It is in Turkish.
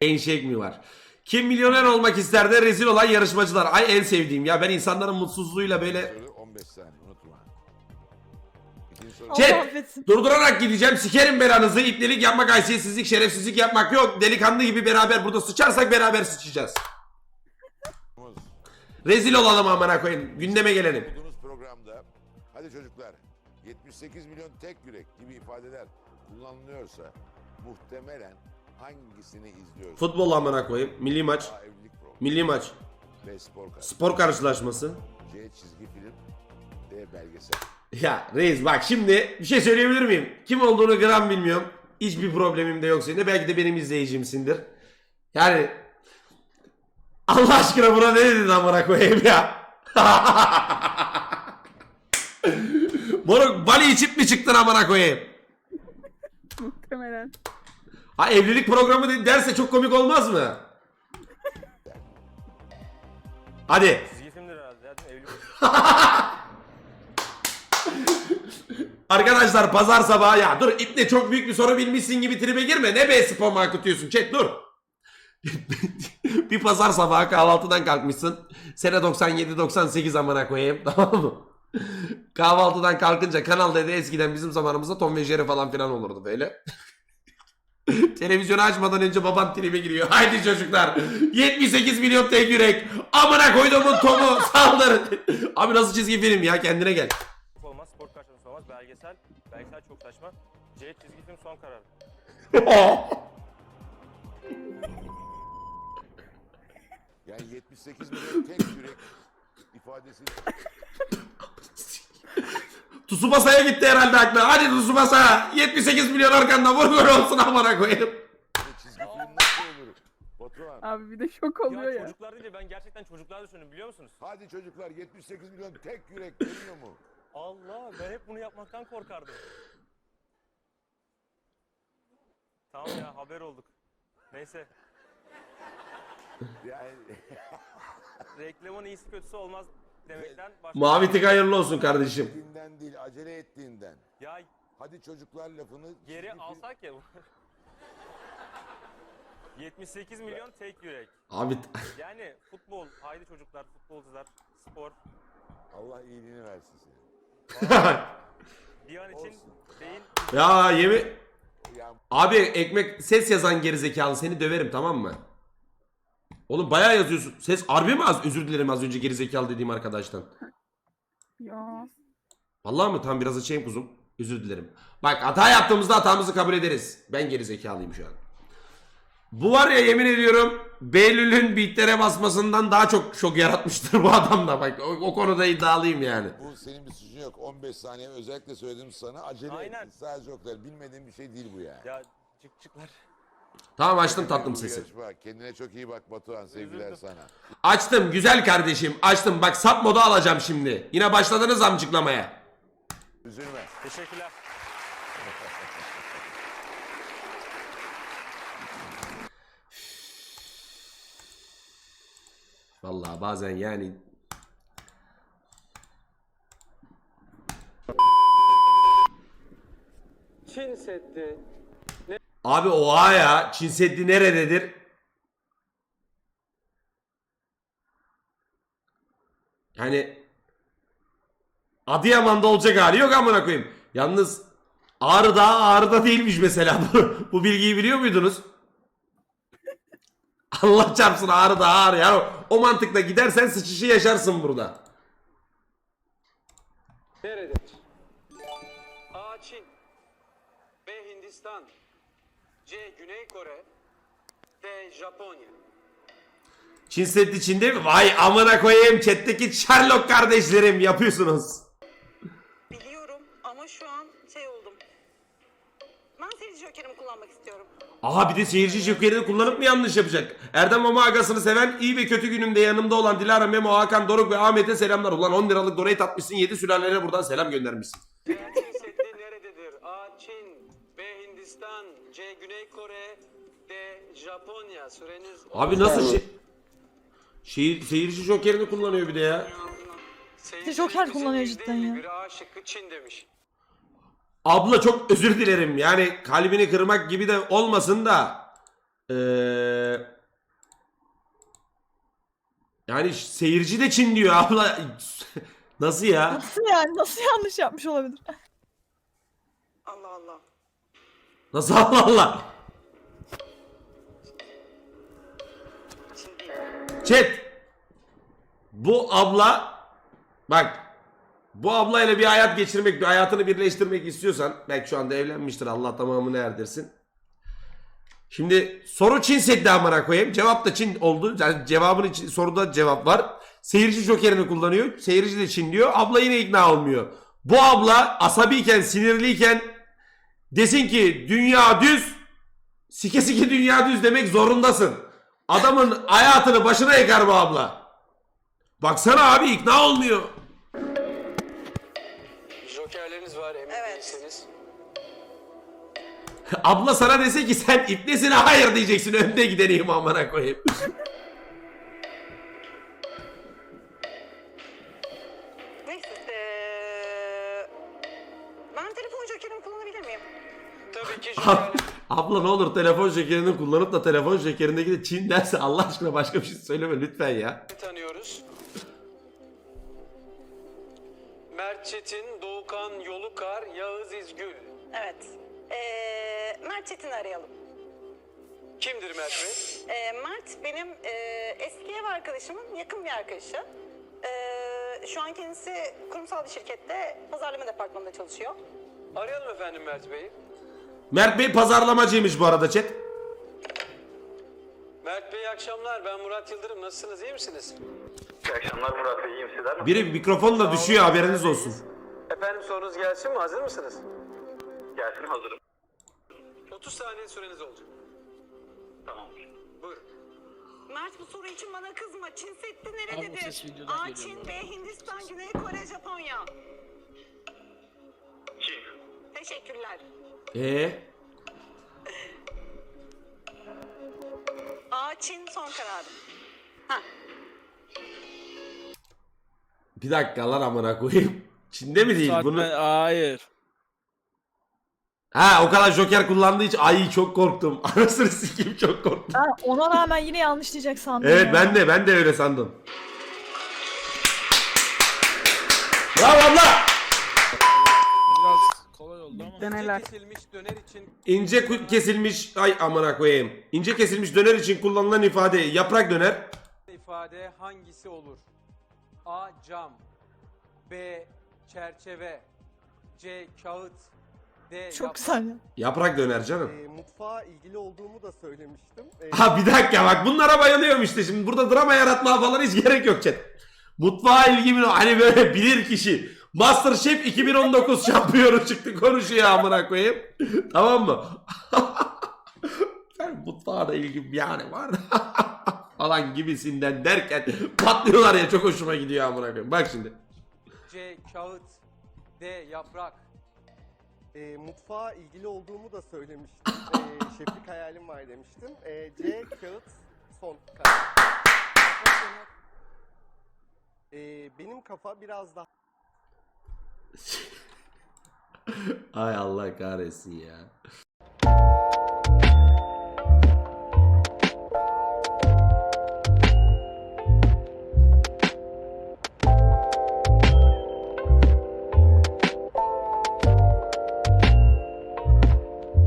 Enşek mi var? Kim milyoner olmak ister de rezil olan yarışmacılar. Ay en sevdiğim ya ben insanların mutsuzluğuyla böyle Soru 15 saniye unutma. Chat affetsin. durdurarak gideceğim sikerim belanızı ipnelik yapmak haysiyetsizlik şerefsizlik yapmak yok delikanlı gibi beraber burada sıçarsak beraber sıçacağız Rezil olalım amına koyayım gündeme gelelim Bulduğunuz programda hadi çocuklar 78 milyon tek yürek gibi ifadeler kullanılıyorsa muhtemelen hangisini izliyoruz? Futbol amına koyayım milli maç milli maç. Spor spor karşılaşması C. Çizgi film. D. Belgesel. Ya reis bak şimdi bir şey söyleyebilir miyim? Kim olduğunu gram bilmiyorum. Hiçbir problemim de yok senin. Belki de benim izleyicimsindir. Yani Allah aşkına buna ne dedin amına koyayım ya? Moruk bali içip mi çıktın amına koyayım? Muhtemelen. Ha evlilik programı de- derse çok komik olmaz mı? Hadi. Çizgi filmdir herhalde ya değil mi? Evli Arkadaşlar pazar sabahı ya dur iple çok büyük bir soru bilmişsin gibi tribe girme. Ne be spam akıtıyorsun chat dur. bir pazar sabahı kahvaltıdan kalkmışsın. Sene 97-98 amına koyayım tamam mı? Kahvaltıdan kalkınca Kanal D'de eskiden bizim zamanımızda Tom ve Jerry falan filan olurdu böyle. Televizyonu açmadan önce baban tribe giriyor. Haydi çocuklar. 78 milyon tek yürek. Amına koyduğumun Tom'u saldır. Abi nasıl çizgi film ya kendine gel. olmaz, spor karşılaması olmaz, belgesel, belgesel çok saçma. C çizgi film son karar. Yani 78 milyon tek yürek ifadesi Tsubasa'ya gitti herhalde aklı. Hadi Tsubasa. 78 milyon arkanda vur gol olsun amına koyayım. Abi bir de şok oluyor Ya, ya. çocuklar değil de ben gerçekten çocuklar düşündüm biliyor musunuz? Hadi çocuklar 78 milyon tek yürek bilmiyor mu? Allah ben hep bunu yapmaktan korkardım. Tamam ya haber olduk. Neyse Yani reklamın iyisi kötüsü olmaz demekten başka... Mavi tık hayırlı olsun kardeşim. ettiğinden değil acele ettiğinden. Ya Hadi çocuklar lafını geri çizgi alsak ya. 78 milyon tek yürek. Abi Yani futbol, haydi çocuklar, futbolcular, spor. Allah iyiliğini versin seni. Bir an için Olsun. beyin ya yemin Ya Abi ekmek ses yazan gerizekalı seni döverim tamam mı? Oğlum bayağı yazıyorsun. Ses harbi mi az? Özür dilerim az önce gerizekalı dediğim arkadaştan. Ya. Vallahi mı? Tam biraz açayım kuzum. Özür dilerim. Bak hata yaptığımızda hatamızı kabul ederiz. Ben gerizekalıyım şu an. Bu var ya yemin ediyorum Behlül'ün beatlere basmasından daha çok şok yaratmıştır bu adam da. Bak o, o konuda iddialıyım yani. bu senin bir suçun yok. 15 saniye özellikle söyledim sana acele Aynen. ettin. Sadece o kadar. Bilmediğin bir şey değil bu yani. ya çık çıklar. Tamam açtım tatlım sesi. Kendine çok iyi bak Batuhan. Sevgiler sana. Açtım güzel kardeşim açtım. Bak sap moda alacağım şimdi. Yine başladınız amcıklamaya. Üzülme. Teşekkürler. Vallahi bazen yani Çin Seddi Abi oha ya Çin Seddi nerededir? Yani Adıyaman'da olacak hali yok amına koyayım. Yalnız Ağrı Dağı Ağrı'da değilmiş mesela. Bu, bilgiyi biliyor muydunuz? Allah çarpsın Ağrı Dağı Ağrı. Yani o, o mantıkla gidersen sıçışı yaşarsın burada. nerededir? A. Çin B. Hindistan C. Güney Kore D. Japonya Çin Seddi Çin'de mi? Vay amına koyayım chatteki Sherlock kardeşlerim yapıyorsunuz. Biliyorum ama şu an şey oldum. Ben seyirci jokerimi kullanmak istiyorum. Aha bir de seyirci jokerini kullanıp mı yanlış yapacak? Erdem Mama Agası'nı seven, iyi ve kötü günümde yanımda olan Dilara, Memo, Hakan, Doruk ve Ahmet'e selamlar. Ulan 10 liralık donate atmışsın 7 sülalelere buradan selam göndermişsin. Hindistan C. Güney Kore D. Japonya Süreniz Abi nasıl şey... Şehir, seyirci jokerini kullanıyor bir de ya. Seyircimiz Joker kullanıyor cidden ya. biri A şıkkı Çin demiş. Abla çok özür dilerim. Yani kalbini kırmak gibi de olmasın da. Ee, yani seyirci de Çin diyor abla. Nasıl ya? Nasıl yani? Nasıl yanlış yapmış olabilir? Allah Allah. Nasıl Allah Allah? Chat. Bu abla bak bu ablayla bir hayat geçirmek, bir hayatını birleştirmek istiyorsan belki şu anda evlenmiştir Allah tamamını erdirsin. Şimdi soru Çin setli amına koyayım. Cevap da Çin oldu. Yani cevabın için soruda cevap var. Seyirci jokerini kullanıyor. Seyirci de Çin diyor. Abla yine ikna olmuyor. Bu abla asabiyken, sinirliyken desin ki dünya düz sike sike dünya düz demek zorundasın. Adamın hayatını başına yakar bu abla. Baksana abi ikna olmuyor. Jokerleriniz var emin Evet. değilseniz. Abla sana dese ki sen ipnesine hayır diyeceksin önde gideneyim amına koyayım. telefon jokerimi kullanabilir miyim? Tabii ki. Abla ne olur telefon şekerini kullanıp da telefon şekerindeki de Çin derse Allah aşkına başka bir şey söyleme lütfen ya. tanıyoruz. Mert Çetin, Doğukan Yolukar, Yağız İzgül. Evet. Ee, Mert Çetin'i arayalım. Kimdir Mert Bey? Ee, Mert benim e, eski ev arkadaşımın yakın bir arkadaşı. Ee, şu an kendisi kurumsal bir şirkette pazarlama departmanında çalışıyor. Arayalım efendim Mert Bey'i. Mert Bey pazarlamacıymış bu arada chat. Mert Bey iyi akşamlar. Ben Murat Yıldırım. Nasılsınız? iyi misiniz? İyi akşamlar Murat Bey, iyiyim sizler. Biri mikrofonla düşüyor haberiniz olsun. Efendim sorunuz gelsin mi? Hazır mısınız? Gelsin hazırım. 30 saniye süreniz olacak. Tamam. Buyurun. Mert bu soru için bana kızma. Çin Seddi nerededir? ses videodan A. geliyor Çin, B. Hindistan, Güney Kore, Japonya. Teşekkürler. Ee, A. Çin son kararım. Hah. bir dakika lan amına koyayım. Çin'de mi değil bunu? Zaten hayır. Ha o kadar joker kullandığı için ay çok korktum. Anasını sikeyim çok korktum. Ben ona rağmen yine yanlış diyecek sandım Evet ya. ben de ben de öyle sandım. Bravo abla. Biraz kolay oldu ama. Deneler. kesilmiş döner için İnce ku- kesilmiş ay amına koyayım. İnce kesilmiş döner için kullanılan ifade yaprak döner. ifade hangisi olur? A. Cam B. Çerçeve C. Kağıt D. Çok yaprak. güzel ya. Yaprak döner canım. E, mutfağa ilgili olduğumu da söylemiştim. E, Ha bir dakika bak bunlara bayılıyorum işte şimdi burada drama yaratmaya falan hiç gerek yok chat. Mutfağa ilgimin hani böyle bilir kişi. Masterchef 2019 şampiyonu çıktı konuşuyor amına koyayım. tamam mı? ben mutfağa da ilgim yani var falan gibisinden derken patlıyorlar ya çok hoşuma gidiyor amına koyayım. Bak şimdi. C. Kağıt D. Yaprak e, mutfağa ilgili olduğumu da söylemiştim. E, şeflik hayalim var demiştim. E, C kağıt son karar. E, benim kafa biraz daha Ay Allah kahretsin ya.